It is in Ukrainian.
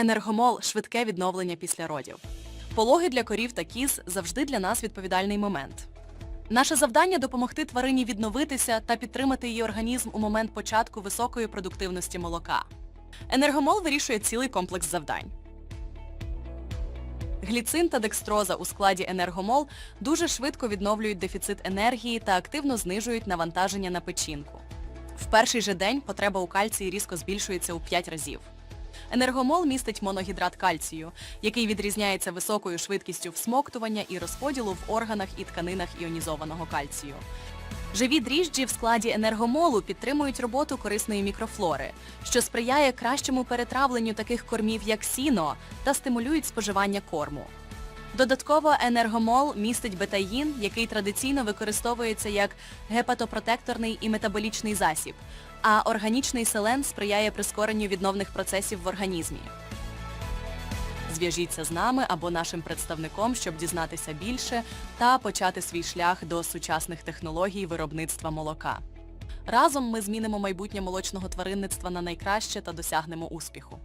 Енергомол швидке відновлення після родів. Пологи для корів та кіз завжди для нас відповідальний момент. Наше завдання допомогти тварині відновитися та підтримати її організм у момент початку високої продуктивності молока. Енергомол вирішує цілий комплекс завдань. Гліцин та декстроза у складі енергомол дуже швидко відновлюють дефіцит енергії та активно знижують навантаження на печінку. В перший же день потреба у кальції різко збільшується у 5 разів. Енергомол містить моногідрат кальцію, який відрізняється високою швидкістю всмоктування і розподілу в органах і тканинах іонізованого кальцію. Живі дріжджі в складі енергомолу підтримують роботу корисної мікрофлори, що сприяє кращому перетравленню таких кормів, як сіно, та стимулюють споживання корму. Додатково енергомол містить бетаїн, який традиційно використовується як гепатопротекторний і метаболічний засіб, а органічний селен сприяє прискоренню відновних процесів в організмі. Зв'яжіться з нами або нашим представником, щоб дізнатися більше та почати свій шлях до сучасних технологій виробництва молока. Разом ми змінимо майбутнє молочного тваринництва на найкраще та досягнемо успіху.